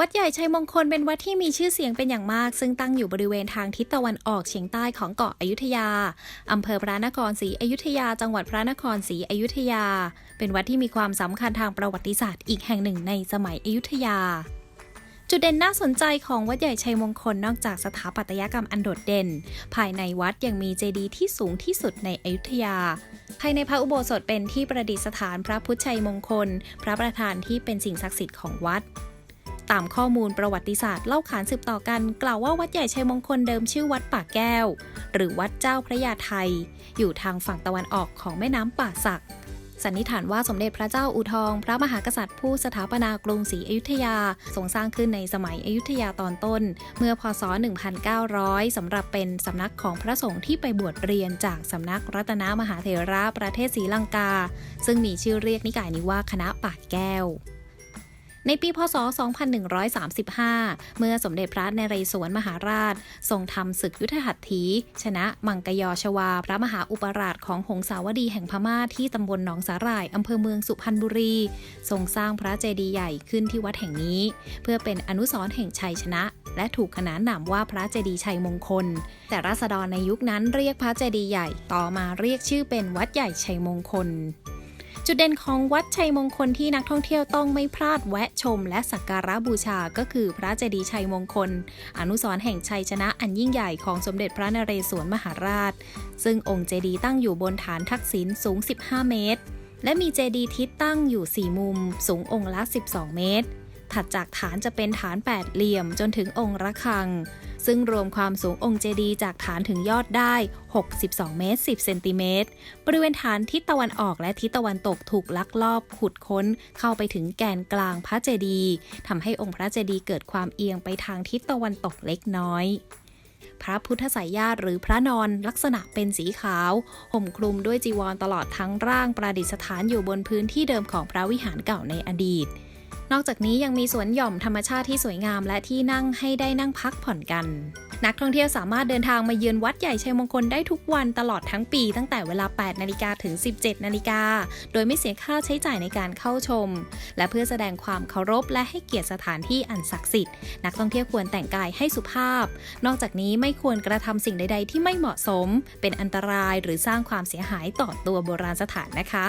วัดใหญ่ชัยมงคลเป็นวัดที่มีชื่อเสียงเป็นอย่างมาก ซึ่งตั้งอยู่บริเวณทางทิศตะวันออกเฉียงใต้ของเกาะอยุธยา อำเภอพระนครศรีอยุธยา จังหวัดพระนครศรีอยุธยา เป็นวัดที่มีความสำคัญทางประวัติศาสตร์อีกแห่งหนึ่งในสมัยอยุธยา จุดเด่นน่าสนใจของวัดใหญ่ชัยมงคลนอกจากสถาปัตยกรรมอันโดดเด่น ภายในวัดยังมีเจดีย์ที่สูงที่สุดในอยุธยาภายในพระอุโบสถเป็นที่ประดิษฐานพระพุทธชัยมงคล พระประธานที่เป็นสิ่งศักดิ์สิทธิ์ของวัด ตามข้อมูลประวัติศาสตร์เล่าขานสืบต่อกัน กล่าวว่าวัดใหญ่ชัยมงคลเดิมชื่อวัดป่าแก้ว หรือวัดเจ้าพระยาไทย อยู่ทางฝั่งตะวันออกของแม่น้ำป่าสัก สันนิษฐานว่าสมเด็จพระเจ้าอูทอง พระมหากษัตริย์ผู้สถาปนากรุงศรีอยุธยาทรงสร้างขึ้นในสมัยอยุธยาตอนต้น เมื่อพศ 1900 สำหรับเป็นสำนักของพระสงฆ์ที่ไปบวชเรียนจากสำนักรัตนมหาเถระประเทศศรีลังกา ซึ่งมีชื่อเรียกนิกายนี้ว่าคณะป่าแก้ว ในปีพศ 2135 เมื่อสมเด็จพระนเรศวรมหาราช ทรงทำศึกยุทธหัตถี ชนะมังกยอชวา พระมหาอุปราชของหงสาวดีแห่งพม่าที่ตำบลหนองสาหร่ายอำเภอเมืองสุพรรณบุรี ทรงสร้างพระเจดีย์ใหญ่ขึ้นที่วัดแห่งนี้ เพื่อเป็นอนุสรณ์แห่งชัยชนะ และถูกขนานนามว่าพระเจดีย์ชัยมงคล แต่ราษฎรในยุคนั้นเรียกพระเจดีย์ใหญ่ต่อมาเรียกชื่อเป็นวัดใหญ่ชัยมงคล จุดเด่นของวัดชัยมงคลที่นักท่องเที่ยวต้องไม่พลาดแวะชม และสักการะบูชาก็คือพระเจดีย์ชัยมงคล อนุสรณ์แห่งชัยชนะอันยิ่งใหญ่ของสมเด็จพระนเรศวรมหาราช ซึ่งองค์เจดีย์ตั้งอยู่บนฐานทักษิณสูง 15 เมตร และมีเจดีย์ทิศตั้งอยู่ 4 มุม สูงองค์ละ 12 เมตร ถัดจากฐานจะเป็นฐานแปดเหลี่ยมจนถึงองค์ระฆัง ซึ่งรวมความสูงองค์เจดีย์จากฐานถึงยอดได้ 62 เมตร 10 เซนติเมตร บริเวณฐานทิศตะวันออกและทิศตะวันตกถูกลักลอบขุดค้นเข้าไปถึงแกนกลางพระเจดีย์ทำให้องค์พระเจดีย์เกิดความเอียงไปทางทิศตะวันตกเล็กน้อยพระพุทธสายญาติหรือพระนอนลักษณะเป็นสีขาว ห่มคลุมด้วยจีวรตลอดทั้งร่างประดิษฐานอยู่บนพื้นที่เดิมของพระวิหารเก่าในอดีต นอกจากนี้ยังมีสวนหย่อมธรรมชาติที่สวยงาม และที่นั่งให้ได้นั่งพักผ่อนกัน นักท่องเที่ยวสามารถเดินทางมาเยือนวัดใหญ่ชัยมงคลได้ทุกวันตลอดทั้งปี ตั้งแต่เวลา 8 นาฬิกาถึง 17 นาฬิกา โดยไม่เสียค่าใช้จ่ายในการเข้าชม และเพื่อแสดงความเคารพและให้เกียรติสถานที่อันศักดิ์สิทธิ์ นักท่องเที่ยวควรแต่งกายให้สุภาพ นอกจากนี้ไม่ควรกระทำสิ่งใด ๆ ที่ไม่เหมาะสม เป็นอันตรายหรือสร้างความเสียหายต่อตัวโบราณสถานนะคะ